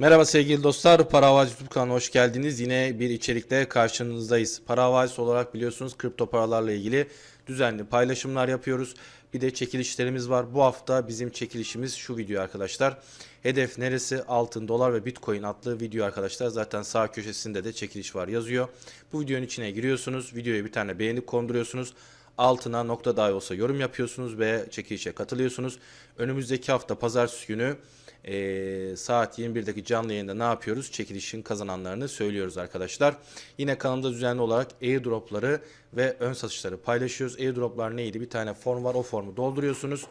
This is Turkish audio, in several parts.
Merhaba sevgili dostlar, Para Havacı YouTube kanalına hoş geldiniz. Yine bir içerikle karşınızdayız. Para Havacısı olarak biliyorsunuz kripto paralarla ilgili düzenli paylaşımlar yapıyoruz. Bir de çekilişlerimiz var. Bu hafta bizim çekilişimiz şu video arkadaşlar. Hedef neresi? Altın, dolar ve bitcoin adlı video arkadaşlar. Zaten sağ köşesinde de çekiliş var yazıyor. Bu videonun içine giriyorsunuz. Videoya bir tane beğeni konduruyorsunuz altına nokta dahi olsa yorum yapıyorsunuz ve çekilişe katılıyorsunuz. Önümüzdeki hafta pazartesi günü eee, saat 21'deki canlı yayında ne yapıyoruz? Çekilişin kazananlarını söylüyoruz arkadaşlar. Yine kanalda düzenli olarak airdropları ve ön satışları paylaşıyoruz. Airdroplar neydi? Bir tane form var. O formu dolduruyorsunuz.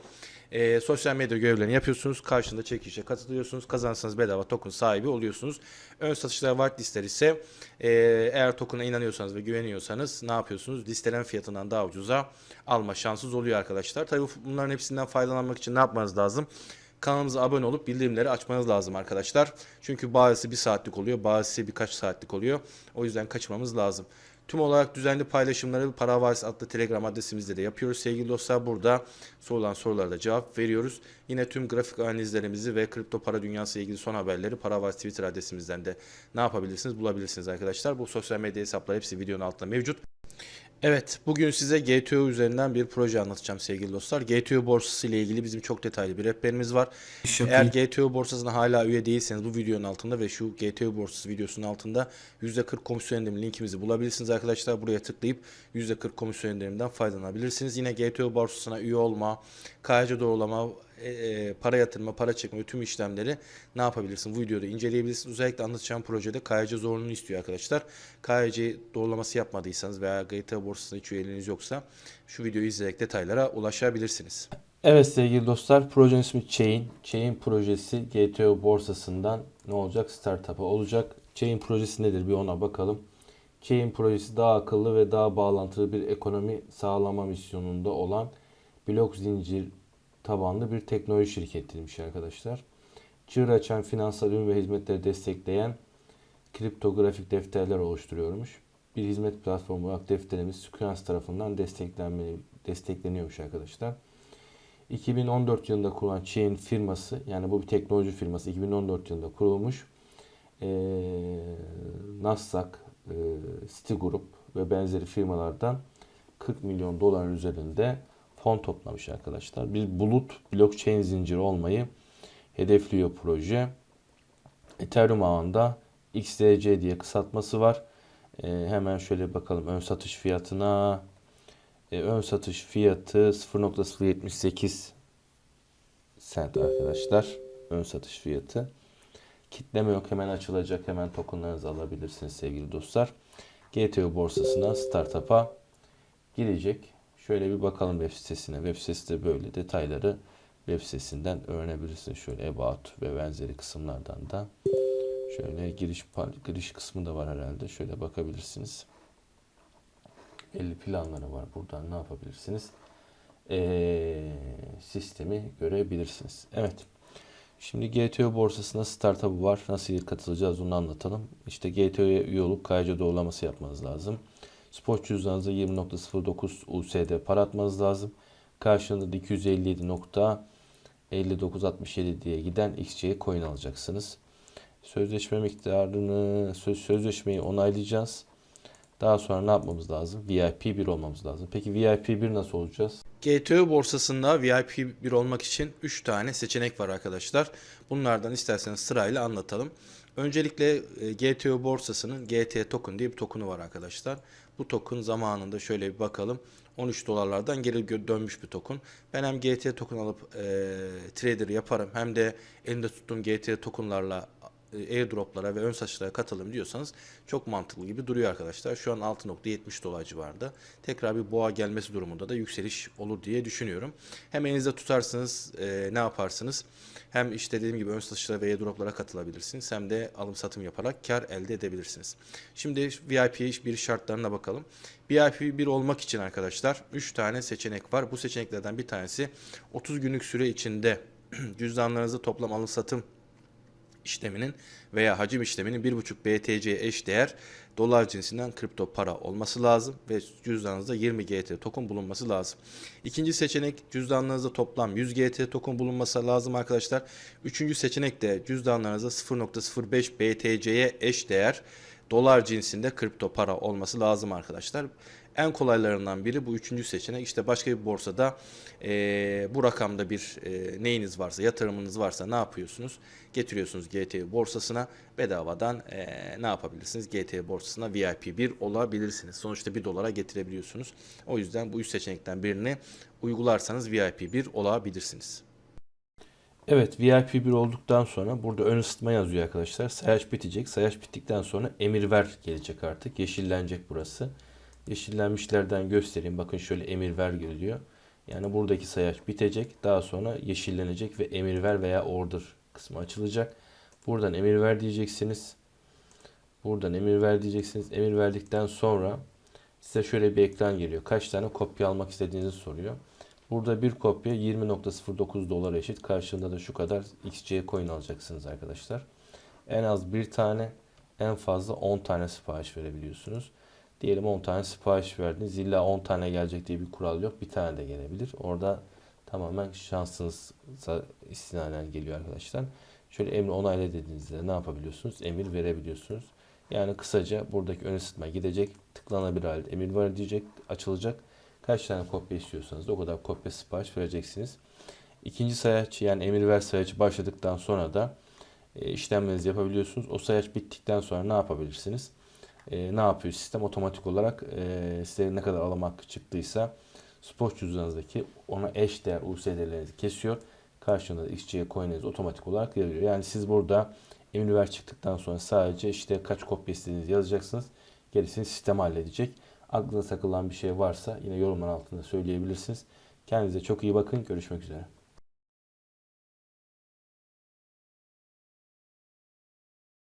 Eee, sosyal medya görevlerini yapıyorsunuz. Karşında çekilişe katılıyorsunuz. Kazanırsanız bedava token sahibi oluyorsunuz. Ön satışlar whitelistler ise eee, eğer token'a inanıyorsanız ve güveniyorsanız ne yapıyorsunuz? Listelen fiyatından daha ucuza alma şansınız oluyor arkadaşlar. Tabii bunların hepsinden faydalanmak için ne yapmanız lazım? Kanalımıza abone olup bildirimleri açmanız lazım arkadaşlar. Çünkü bazısı bir saatlik oluyor, bazısı birkaç saatlik oluyor. O yüzden kaçırmamız lazım. Tüm olarak düzenli paylaşımları Para Havadis adlı Telegram adresimizde de yapıyoruz sevgili dostlar. Burada sorulan sorulara da cevap veriyoruz. Yine tüm grafik analizlerimizi ve kripto para dünyası ile ilgili son haberleri Para Havadis Twitter adresimizden de ne yapabilirsiniz bulabilirsiniz arkadaşlar. Bu sosyal medya hesapları hepsi videonun altında mevcut. Evet, bugün size GTO üzerinden bir proje anlatacağım sevgili dostlar. GTO borsası ile ilgili bizim çok detaylı bir rehberimiz var. İş Eğer. GTO borsasına hala üye değilseniz bu videonun altında ve şu GTO borsası videosunun altında %40 komisyon indirimi linkimizi bulabilirsiniz arkadaşlar. Buraya tıklayıp %40 komisyon indirimden faydalanabilirsiniz. Yine GTO borsasına üye olma, KYC doğrulama, e, e, para yatırma, para çekme tüm işlemleri ne yapabilirsin? Bu videoda inceleyebilirsiniz. Özellikle anlatacağım projede KYC zorunlu istiyor arkadaşlar. KYC doğrulaması yapmadıysanız veya GTO borsasına hiç üyeliğiniz yoksa şu videoyu izleyerek detaylara ulaşabilirsiniz. Evet sevgili dostlar projenin ismi Chain. Chain projesi GTO borsasından ne olacak? Startup'a olacak. Chain projesi nedir bir ona bakalım. Chain projesi daha akıllı ve daha bağlantılı bir ekonomi sağlama misyonunda olan blok zincir tabanlı bir teknoloji şirketiymiş arkadaşlar. Çığır açan finansal ürün ve hizmetleri destekleyen kriptografik defterler oluşturuyormuş. Bir hizmet platformu olarak defterimiz Sequence tarafından destekleniyormuş arkadaşlar. 2014 yılında kurulan Chain firması yani bu bir teknoloji firması 2014 yılında kurulmuş. Ee, Nasdaq, e, Citigroup ve benzeri firmalardan 40 milyon doların üzerinde fon toplamış arkadaşlar. Bir bulut blockchain zinciri olmayı hedefliyor proje. Ethereum ağında XDC diye kısaltması var. Ee, hemen şöyle bakalım ön satış fiyatına. E, ön satış fiyatı 0.078 sent arkadaşlar. Ön satış fiyatı. Kitleme yok hemen açılacak. Hemen tokenlarınızı alabilirsiniz sevgili dostlar. GTO borsasına startup'a girecek. Şöyle bir bakalım web sitesine. Web sitesi de böyle detayları web sitesinden öğrenebilirsiniz. Şöyle about ve benzeri kısımlardan da şöyle giriş giriş kısmı da var herhalde. Şöyle bakabilirsiniz. 50 planları var. Buradan ne yapabilirsiniz? Ee, sistemi görebilirsiniz. Evet. Şimdi GTO borsasına startup'ı var. Nasıl katılacağız onu anlatalım. İşte GTO'ya üye olup KYC doğrulaması yapmanız lazım. Spot cüzdanınıza 20.09 USD para atmanız lazım. Karşılığında da 257.5967 diye giden XC coin alacaksınız. Sözleşme miktarını, söz, sözleşmeyi onaylayacağız. Daha sonra ne yapmamız lazım? VIP 1 olmamız lazım. Peki VIP 1 nasıl olacağız? GTO borsasında VIP 1 olmak için 3 tane seçenek var arkadaşlar. Bunlardan isterseniz sırayla anlatalım. Öncelikle e, GTO borsasının GT token diye bir token'u var arkadaşlar. Bu token zamanında şöyle bir bakalım. 13 dolarlardan geri dönmüş bir token. Ben hem GT token alıp e, trader yaparım hem de elimde tuttuğum GT tokenlarla airdroplara ve ön satışlara katılım diyorsanız çok mantıklı gibi duruyor arkadaşlar. Şu an 6.70 dolar civarında. Tekrar bir boğa gelmesi durumunda da yükseliş olur diye düşünüyorum. Hem elinizde tutarsınız e, ne yaparsınız? Hem işte dediğim gibi ön satışlara ve airdroplara katılabilirsiniz. Hem de alım satım yaparak kar elde edebilirsiniz. Şimdi VIP bir şartlarına bakalım. VIP 1 olmak için arkadaşlar 3 tane seçenek var. Bu seçeneklerden bir tanesi 30 günlük süre içinde cüzdanlarınızı toplam alım satım işleminin veya hacim işleminin 1.5 BTC eş değer dolar cinsinden kripto para olması lazım ve cüzdanınızda 20 GT token bulunması lazım. İkinci seçenek cüzdanlarınızda toplam 100 GT token bulunması lazım arkadaşlar. Üçüncü seçenek de cüzdanlarınızda 0.05 BTC'ye eş değer dolar cinsinde kripto para olması lazım arkadaşlar. En kolaylarından biri bu üçüncü seçenek. İşte başka bir borsada eee, bu rakamda bir eee, neyiniz varsa, yatırımınız varsa ne yapıyorsunuz? Getiriyorsunuz GT borsasına bedavadan eee, ne yapabilirsiniz? GT borsasına VIP 1 olabilirsiniz. Sonuçta 1 dolara getirebiliyorsunuz. O yüzden bu üç seçenekten birini uygularsanız VIP 1 olabilirsiniz. Evet VIP 1 olduktan sonra burada ön ısıtma yazıyor arkadaşlar. Sayaç bitecek. Sayaç bittikten sonra emir ver gelecek artık. Yeşillenecek burası. Yeşillenmişlerden göstereyim. Bakın şöyle emir ver geliyor. Yani buradaki sayaç bitecek. Daha sonra yeşillenecek ve emir ver veya order kısmı açılacak. Buradan emir ver diyeceksiniz. Buradan emir ver diyeceksiniz. Emir verdikten sonra size şöyle bir ekran geliyor. Kaç tane kopya almak istediğinizi soruyor. Burada bir kopya 20.09 dolar eşit. Karşılığında da şu kadar XC coin alacaksınız arkadaşlar. En az bir tane, en fazla 10 tane sipariş verebiliyorsunuz. Diyelim 10 tane sipariş verdiniz. İlla 10 tane gelecek diye bir kural yok. Bir tane de gelebilir. Orada tamamen şansınıza istinaden geliyor arkadaşlar. Şöyle emri onayla dediğinizde ne yapabiliyorsunuz? Emir verebiliyorsunuz. Yani kısaca buradaki ön ısıtma gidecek. Tıklanabilir halde emir var diyecek. Açılacak. Kaç tane kopya istiyorsanız da o kadar kopya sipariş vereceksiniz. İkinci sayaç yani emir ver sayacı başladıktan sonra da e, işlemlerinizi yapabiliyorsunuz. O sayaç bittikten sonra ne yapabilirsiniz? E, ne yapıyor sistem? Otomatik olarak e, size ne kadar alım hakkı çıktıysa spot cüzdanınızdaki ona eş değer USD'lerinizi kesiyor. Karşılığında da XC coin'iniz otomatik olarak geliyor. Yani siz burada emir ver çıktıktan sonra sadece işte kaç kopya istediğinizi yazacaksınız. Gerisini sistem halledecek. Aklınıza takılan bir şey varsa yine yorumlar altında söyleyebilirsiniz. Kendinize çok iyi bakın. Görüşmek üzere.